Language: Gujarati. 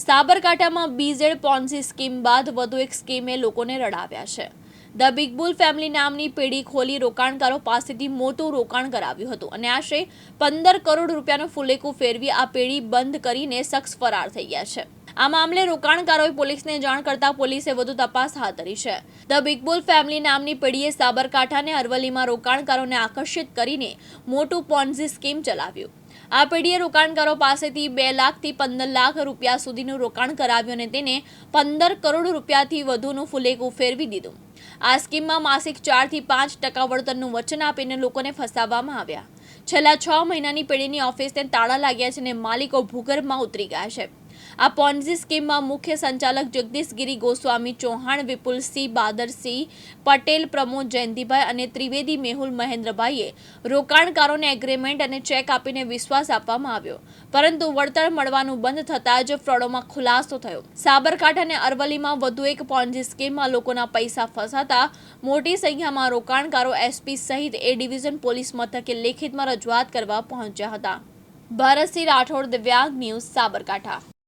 સાબરકાંઠામાં બીઝેડ પોન્સી સ્કીમ બાદ વધુ એક સ્કીમે લોકોને રડાવ્યા છે. ધ બિગ બુલ ફેમિલી નામની પેઢી ખોલી રોકાણકારો પાસેથી મોટું રોકાણ કરાવ્યું હતું અને આશરે પંદર કરોડ રૂપિયાનું ફુલેકું ફેરવી આ પેઢી બંધ કરીને શખ્સ ફરાર થઈ ગયા છે. આ મામલે રોકાણકારોએ પોલીસને જાણ કરતા પોલીસે વધુ તપાસ હાથ ધરી છે. ધ બિગ બુલ ફેમિલી નામની પેઢીએ સાબરકાંઠા અને અરવલ્લીમાં રોકાણકારોને આકર્ષિત કરીને મોટું પોન્ઝી સ્કીમ ચલાવ્યું. આ પેઢીએ રોકાણકારો પાસેથી બે લાખથી પંદર લાખ રૂપિયા સુધીનું રોકાણ કરાવ્યું અને તેને પંદર કરોડ રૂપિયાથી વધુનું ફુલેકું ફેરવી દીધું. આ સ્કીમમાં માસિક ચારથી પાંચ ટકા વળતરનું વચન આપીને લોકોને ફસાવવામાં આવ્યા. છેલ્લા છ મહિનાની પેઢીની ઓફિસને તાળા લાગ્યા છે અને માલિકો ભૂગર્ભમાં ઉતરી ગયા છે. આ પોન્ઝી સ્કીમમાં મુખ્ય સંચાલક જગદીશગીરી ગોસ્વામી ચૌહાણ, વિપુલસિંહ બાદરસિંહ પટેલ, પ્રમોદ જયંતિભાઈ અને ત્રિવેદી મેહુલ મહેન્દ્રભાઈએ રોકાણકારોને એગ્રીમેન્ટ અને ચેક આપીને વિશ્વાસ આપવામાં આવ્યો. પરંતુ વળતર મળવાનું બંધ થતાં જ ફ્રોડોમાં ખુલાસો થયો. સાબરકાંઠા અને અરવલ્લીમાં વધુ એક પોન્ઝી સ્કીમમાં લોકોના પૈસા ફસાતા મોટી સંખ્યામાં રોકાણકારો એસપી સહિત એ ડિવિઝન પોલીસ મથકે લેખિતમાં રજૂઆત કરવા પહોંચ્યા હતા. ભારતસિંહ રાઠોડ, દિવ્યાંગ ન્યૂઝ સાબરકાંઠા.